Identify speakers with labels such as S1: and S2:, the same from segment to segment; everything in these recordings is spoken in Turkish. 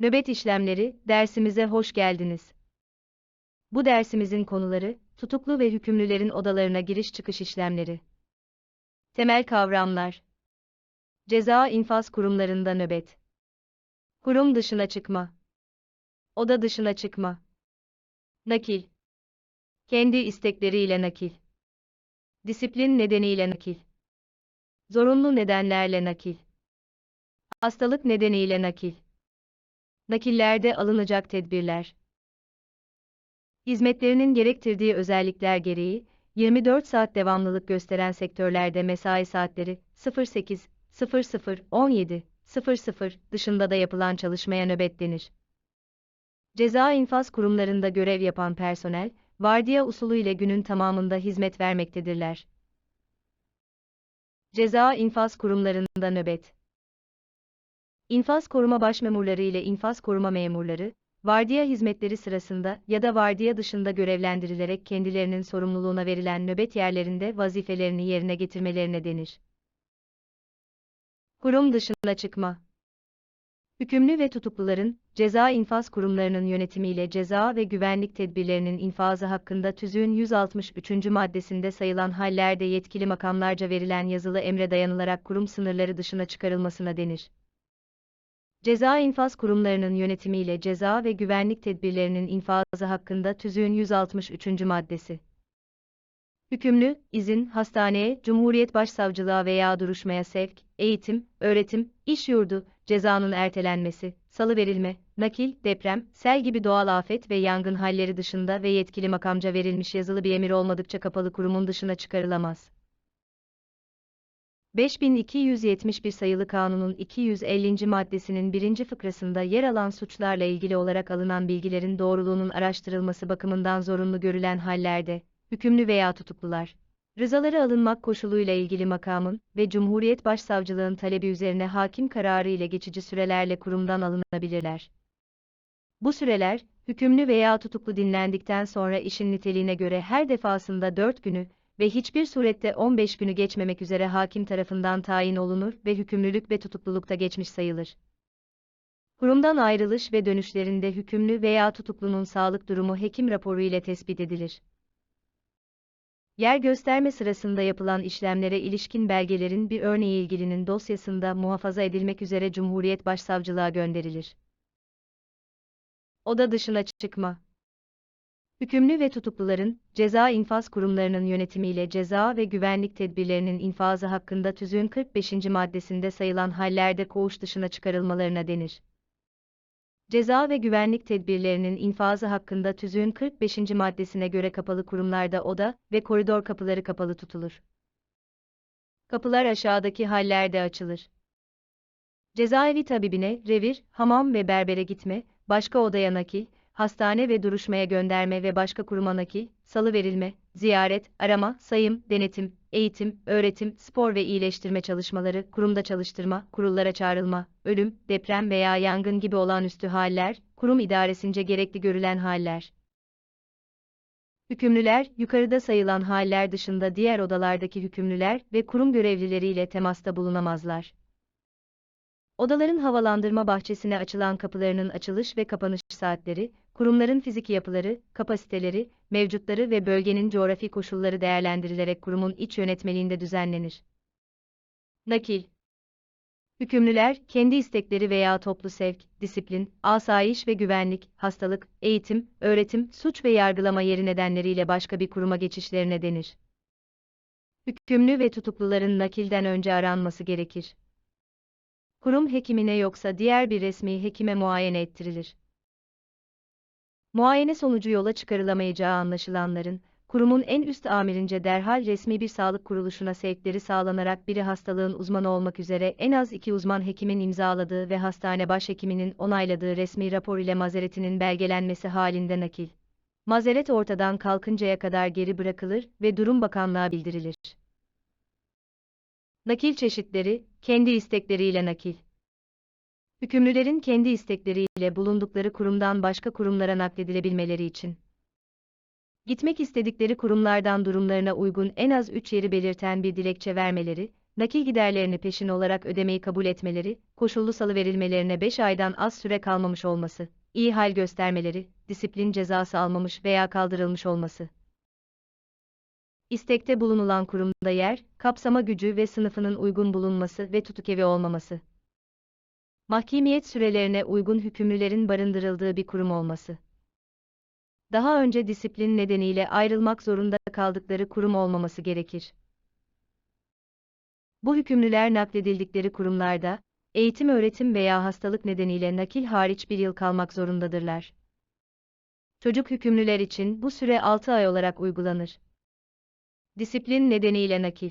S1: Nöbet işlemleri dersimize hoş geldiniz. Bu dersimizin konuları tutuklu ve hükümlülerin odalarına giriş çıkış işlemleri. Temel kavramlar. Ceza infaz kurumlarında nöbet. Kurum dışına çıkma. Oda dışına çıkma. Nakil. Kendi istekleriyle nakil. Disiplin nedeniyle nakil. Zorunlu nedenlerle nakil. Hastalık nedeniyle nakil. Nakillerde alınacak tedbirler. Hizmetlerinin gerektirdiği özellikler gereği, 24 saat devamlılık gösteren sektörlerde mesai saatleri 08, 00, 17, 00 dışında da yapılan çalışmaya nöbet denir. Ceza infaz kurumlarında görev yapan personel, vardiya usulü ile günün tamamında hizmet vermektedirler. Ceza infaz kurumlarında nöbet. İnfaz koruma başmemurları ile infaz koruma memurları, vardiya hizmetleri sırasında ya da vardiya dışında görevlendirilerek kendilerinin sorumluluğuna verilen nöbet yerlerinde vazifelerini yerine getirmelerine denir. Kurum dışına çıkma. Hükümlü ve tutukluların, ceza infaz kurumlarının yönetimiyle ceza ve güvenlik tedbirlerinin infazı hakkında tüzüğün 163. maddesinde sayılan hallerde yetkili makamlarca verilen yazılı emre dayanılarak kurum sınırları dışına çıkarılmasına denir. Ceza infaz kurumlarının yönetimiyle ceza ve güvenlik tedbirlerinin infazı hakkında tüzüğün 163. maddesi. Hükümlü, izin, hastaneye, Cumhuriyet Başsavcılığa veya duruşmaya sevk, eğitim, öğretim, iş yurdu, cezanın ertelenmesi, salıverilme, nakil, deprem, sel gibi doğal afet ve yangın halleri dışında ve yetkili makamca verilmiş yazılı bir emir olmadıkça kapalı kurumun dışına çıkarılamaz. 5271 sayılı kanunun 250. maddesinin birinci fıkrasında yer alan suçlarla ilgili olarak alınan bilgilerin doğruluğunun araştırılması bakımından zorunlu görülen hallerde, hükümlü veya tutuklular, rızaları alınmak koşuluyla ilgili makamın ve Cumhuriyet Başsavcılığın talebi üzerine hakim kararı ile geçici sürelerle kurumdan alınabilirler. Bu süreler, hükümlü veya tutuklu dinlendikten sonra işin niteliğine göre her defasında 4 günü, ve hiçbir surette 15 günü geçmemek üzere hakim tarafından tayin olunur ve hükümlülük ve tutuklulukta geçmiş sayılır. Kurumdan ayrılış ve dönüşlerinde hükümlü veya tutuklunun sağlık durumu hekim raporu ile tespit edilir. Yer gösterme sırasında yapılan işlemlere ilişkin belgelerin bir örneği ilgilinin dosyasında muhafaza edilmek üzere Cumhuriyet Başsavcılığa gönderilir. Oda dışına çıkma Hükümlü ve tutukluların, ceza infaz kurumlarının yönetimiyle ceza ve güvenlik tedbirlerinin infazı hakkında tüzüğün 45. maddesinde sayılan hallerde koğuş dışına çıkarılmalarına denir. Ceza ve güvenlik tedbirlerinin infazı hakkında tüzüğün 45. maddesine göre kapalı kurumlarda oda ve koridor kapıları kapalı tutulur. Kapılar aşağıdaki hallerde açılır. Cezaevi tabibine, revir, hamam ve berbere gitme, başka odaya nakil, hastane ve duruşmaya gönderme ve başka kuruma nakil, salı verilme, ziyaret, arama, sayım, denetim, eğitim, öğretim, spor ve iyileştirme çalışmaları, kurumda çalıştırma, kurullara çağrılma, ölüm, deprem veya yangın gibi olağanüstü haller, kurum idaresince gerekli görülen haller. Hükümlüler, yukarıda sayılan haller dışında diğer odalardaki hükümlüler ve kurum görevlileriyle temasta bulunamazlar. Odaların havalandırma bahçesine açılan kapılarının açılış ve kapanış saatleri, kurumların fiziki yapıları, kapasiteleri, mevcutları ve bölgenin coğrafi koşulları değerlendirilerek kurumun iç yönetmeliğinde düzenlenir. Nakil Hükümlüler, kendi istekleri veya toplu sevk, disiplin, asayiş ve güvenlik, hastalık, eğitim, öğretim, suç ve yargılama yeri nedenleriyle başka bir kuruma geçişlerine denir. Hükümlü ve tutukluların nakilden önce aranması gerekir. Kurum hekimine yoksa diğer bir resmi hekime muayene ettirilir. Muayene sonucu yola çıkarılamayacağı anlaşılanların, kurumun en üst amirince derhal resmi bir sağlık kuruluşuna sevkleri sağlanarak biri hastalığın uzmanı olmak üzere en az iki uzman hekimin imzaladığı ve hastane başhekiminin onayladığı resmi rapor ile mazeretinin belgelenmesi halinde nakil. Mazeret ortadan kalkıncaya kadar geri bırakılır ve durum bakanlığa bildirilir. Nakil çeşitleri, kendi istekleriyle nakil. Hükümlülerin kendi istekleriyle bulundukları kurumdan başka kurumlara nakledilebilmeleri için. Gitmek istedikleri kurumlardan durumlarına uygun en az 3 yeri belirten bir dilekçe vermeleri, nakil giderlerini peşin olarak ödemeyi kabul etmeleri, koşullu salıverilmelerine 5 aydan az süre kalmamış olması, iyi hal göstermeleri, disiplin cezası almamış veya kaldırılmış olması. İstekte bulunulan kurumda yer, kapsama gücü ve sınıfının uygun bulunması ve tutukevi olmaması. Mahkemiyet sürelerine uygun hükümlülerin barındırıldığı bir kurum olması. Daha önce disiplin nedeniyle ayrılmak zorunda kaldıkları kurum olmaması gerekir. Bu hükümlüler nakledildikleri kurumlarda, eğitim öğretim veya hastalık nedeniyle nakil hariç bir yıl kalmak zorundadırlar. Çocuk hükümlüler için bu süre 6 ay olarak uygulanır. Disiplin nedeniyle nakil.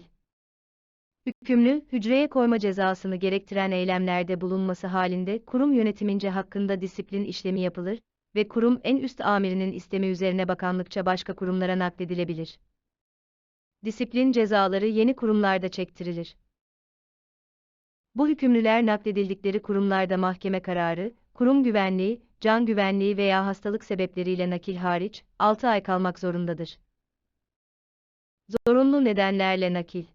S1: Hükümlü, hücreye koyma cezasını gerektiren eylemlerde bulunması halinde kurum yönetimince hakkında disiplin işlemi yapılır ve kurum en üst amirinin istemi üzerine bakanlıkça başka kurumlara nakledilebilir. Disiplin cezaları yeni kurumlarda çektirilir. Bu hükümlüler nakledildikleri kurumlarda mahkeme kararı, kurum güvenliği, can güvenliği veya hastalık sebepleriyle nakil hariç 6 ay kalmak zorundadır. Zorunlu nedenlerle nakil.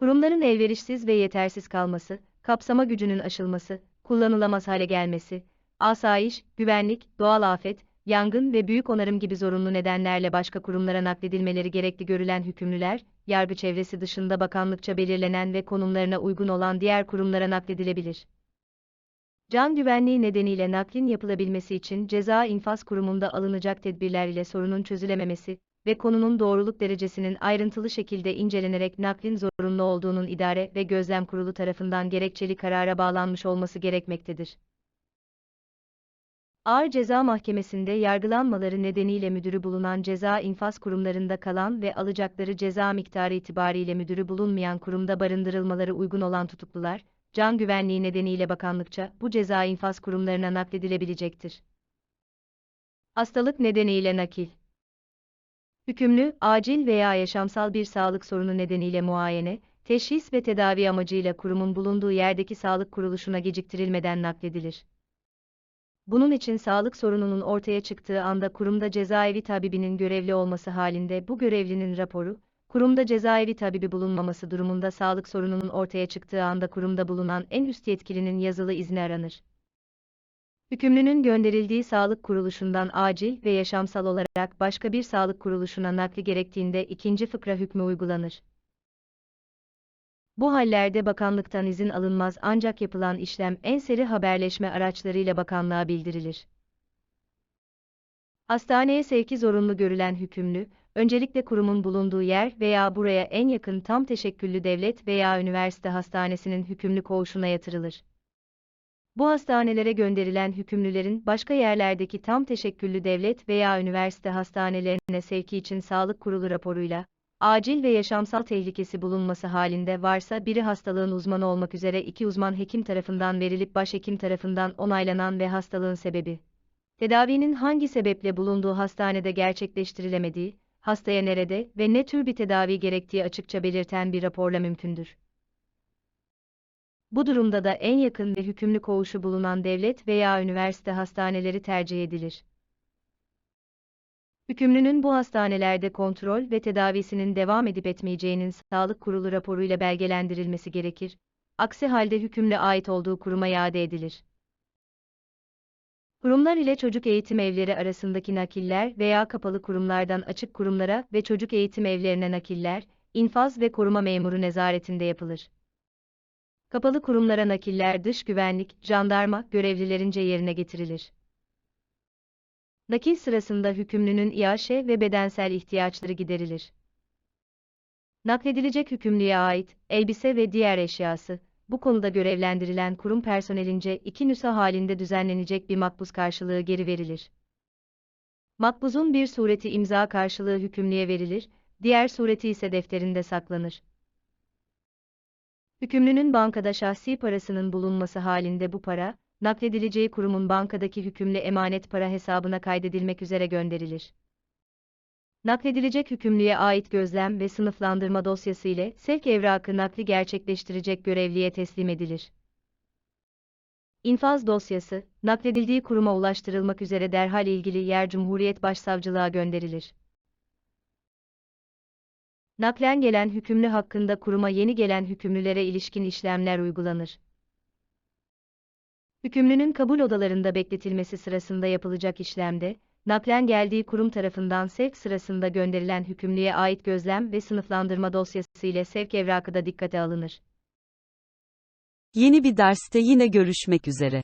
S1: Kurumların elverişsiz ve yetersiz kalması, kapsama gücünün aşılması, kullanılamaz hale gelmesi, asayiş, güvenlik, doğal afet, yangın ve büyük onarım gibi zorunlu nedenlerle başka kurumlara nakledilmeleri gerekli görülen hükümlüler, yargı çevresi dışında bakanlıkça belirlenen ve konumlarına uygun olan diğer kurumlara nakledilebilir. Can güvenliği nedeniyle naklin yapılabilmesi için ceza infaz kurumunda alınacak tedbirler ile sorunun çözülememesi ve konunun doğruluk derecesinin ayrıntılı şekilde incelenerek naklin zorunlu olduğunun idare ve gözlem kurulu tarafından gerekçeli karara bağlanmış olması gerekmektedir. Ağır Ceza Mahkemesi'nde yargılanmaları nedeniyle müdürü bulunan ceza infaz kurumlarında kalan ve alacakları ceza miktarı itibariyle müdürü bulunmayan kurumda barındırılmaları uygun olan tutuklular, can güvenliği nedeniyle bakanlıkça bu ceza infaz kurumlarına nakledilebilecektir. Hastalık nedeniyle nakil Hükümlü, acil veya yaşamsal bir sağlık sorunu nedeniyle muayene, teşhis ve tedavi amacıyla kurumun bulunduğu yerdeki sağlık kuruluşuna geciktirilmeden nakledilir. Bunun için sağlık sorununun ortaya çıktığı anda kurumda cezaevi tabibinin görevli olması halinde bu görevlinin raporu, kurumda cezaevi tabibi bulunmaması durumunda sağlık sorununun ortaya çıktığı anda kurumda bulunan en üst yetkilinin yazılı izni aranır. Hükümlünün gönderildiği sağlık kuruluşundan acil ve yaşamsal olarak başka bir sağlık kuruluşuna nakli gerektiğinde ikinci fıkra hükmü uygulanır. Bu hallerde bakanlıktan izin alınmaz ancak yapılan işlem en seri haberleşme araçlarıyla bakanlığa bildirilir. Hastaneye sevki zorunlu görülen hükümlü, öncelikle kurumun bulunduğu yer veya buraya en yakın tam teşekküllü devlet veya üniversite hastanesinin hükümlü koğuşuna yatırılır. Bu hastanelere gönderilen hükümlülerin başka yerlerdeki tam teşekküllü devlet veya üniversite hastanelerine sevki için sağlık kurulu raporuyla, acil ve yaşamsal tehlikesi bulunması halinde varsa biri hastalığın uzmanı olmak üzere iki uzman hekim tarafından verilip başhekim tarafından onaylanan ve hastalığın sebebi, tedavinin hangi sebeple bulunduğu hastanede gerçekleştirilemediği, hastaya nerede ve ne tür bir tedavi gerektiği açıkça belirten bir raporla mümkündür. Bu durumda da en yakın ve hükümlü koğuşu bulunan devlet veya üniversite hastaneleri tercih edilir. Hükümlünün bu hastanelerde kontrol ve tedavisinin devam edip etmeyeceğinin sağlık kurulu raporuyla belgelendirilmesi gerekir. Aksi halde hükümle ait olduğu kuruma iade edilir. Kurumlar ile çocuk eğitim evleri arasındaki nakiller veya kapalı kurumlardan açık kurumlara ve çocuk eğitim evlerine nakiller, infaz ve koruma memuru nezaretinde yapılır. Kapalı kurumlara nakiller dış güvenlik, jandarma görevlilerince yerine getirilir. Nakil sırasında hükümlünün iaşe ve bedensel ihtiyaçları giderilir. Nakledilecek hükümlüye ait elbise ve diğer eşyası, bu konuda görevlendirilen kurum personelince iki nüsa halinde düzenlenecek bir makbuz karşılığı geri verilir. Makbuzun bir sureti imza karşılığı hükümlüye verilir, diğer sureti ise defterinde saklanır. Hükümlünün bankada şahsi parasının bulunması halinde bu para, nakledileceği kurumun bankadaki hükümlü emanet para hesabına kaydedilmek üzere gönderilir. Nakledilecek hükümlüye ait gözlem ve sınıflandırma dosyası ile sevk evrakı nakli gerçekleştirecek görevliye teslim edilir. İnfaz dosyası, nakledildiği kuruma ulaştırılmak üzere derhal ilgili yer Cumhuriyet Başsavcılığa gönderilir. Naklen gelen hükümlü hakkında kuruma yeni gelen hükümlülere ilişkin işlemler uygulanır. Hükümlünün kabul odalarında bekletilmesi sırasında yapılacak işlemde, naklen geldiği kurum tarafından sevk sırasında gönderilen hükümlüye ait gözlem ve sınıflandırma dosyası ile sevk evrakı da dikkate alınır.
S2: Yeni bir derste yine görüşmek üzere.